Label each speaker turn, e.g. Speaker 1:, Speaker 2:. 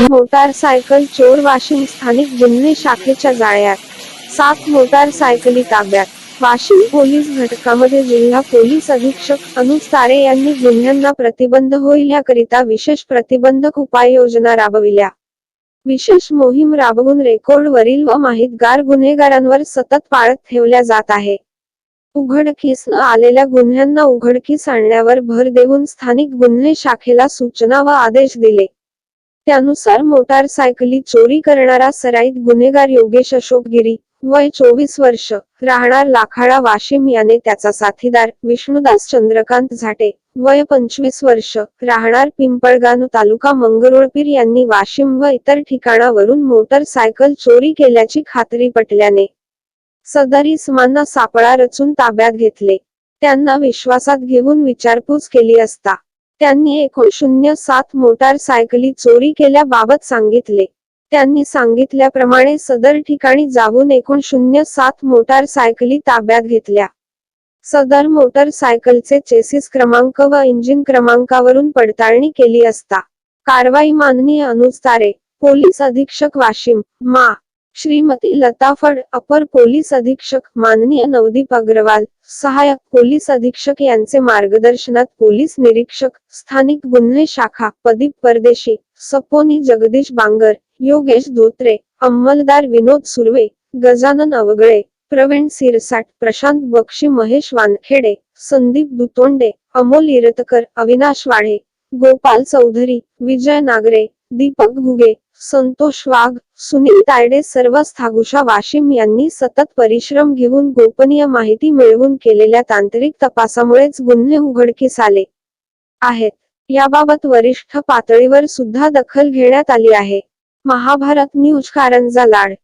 Speaker 1: Motorcycle चोर वाशिम स्थानिक गुन्हे शाखेच्या जाळ्यात. सात मोटारसायकली ताब्यात. वाशिम पोलीस घटकामध्ये जिल्हा पोलीस अधीक्षक अनुज तारे यांनी गुन्ह्यांना प्रतिबंध होईल याकरिता विशेष प्रतिबंधक उपाययोजना राबविल्या. विशेष मोहीम राबवून रेकॉर्ड वरील व माहितगार गुन्हेगारांवर सतत पाळत ठेवल्या जात आहे. उघडकीस न आलेल्या गुन्ह्यांना उघडकीस आणण्यावर भर देऊन स्थानिक गुन्हे शाखेला सूचना व आदेश दिले. त्यानुसार मोटारसायकली चोरी करणारा सराईत गुन्हेगार योगेश अशोक गिरी वय चोवीस वर्ष राहणार लाखाळा वाशिम याने त्याचा साथीदार विष्णुदास चंद्रकांत झाटे वय पंचवीस वर्ष राहणार पिंपळगाव तालुका मंगरुळपीर यांनी वाशिम व इतर ठिकाणावरून मोटरसायकल चोरी केल्याची खात्री पटल्याने सदर इसमांना सापळा रचून ताब्यात घेतले. त्यांना विश्वासात घेऊन विचारपूस केली असता त्यांनी एकूण शून्य सात मोटारसायकली चोरी केल्याबाबत सांगितले. त्यांनी सांगितल्याप्रमाणे सदर ठिकाणी जाऊन एकूण शून्य सात मोटारसायकली ताब्यात घेतल्या. सदर मोटरसायकलचे चेसिस क्रमांक व इंजिन क्रमांकावरून पडताळणी केली असता. कारवाई माननीय अनुस्तारे पोलीस अधीक्षक वाशिम मा. श्रीमती लता फड अपर पोलीस अधीक्षक माननीय नवदीप अग्रवाल सहाय्यक पोलीस अधीक्षक यांचे मार्गदर्शनात पोलीस निरीक्षक स्थानिक गुन्हे शाखा प्रदीप परदेशी सपोनी जगदीश बांगर योगेश धोत्रे अंमलदार विनोद सुर्वे गजानन अवगळे प्रवीण सिरसाट प्रशांत बक्षी महेश वानखेडे संदीप दुतोंडे अमोल इरतकर अविनाश वाढे गोपाल चौधरी विजय नागरे दीपक घुगे संतोष वाघ सुनील तायडे सर्व स्थागुशा वाशिम यांनी सतत परिश्रम घेऊन गोपनीय माहिती मिळवून केलेल्या तांत्रिक तपासामुळेच गुन्हे उघडकीस आले आहेत. याबाबत वरिष्ठ पातळीवर सुद्धा दखल घेण्यात आली आहे. महाभारत न्यूज कारंजा लाड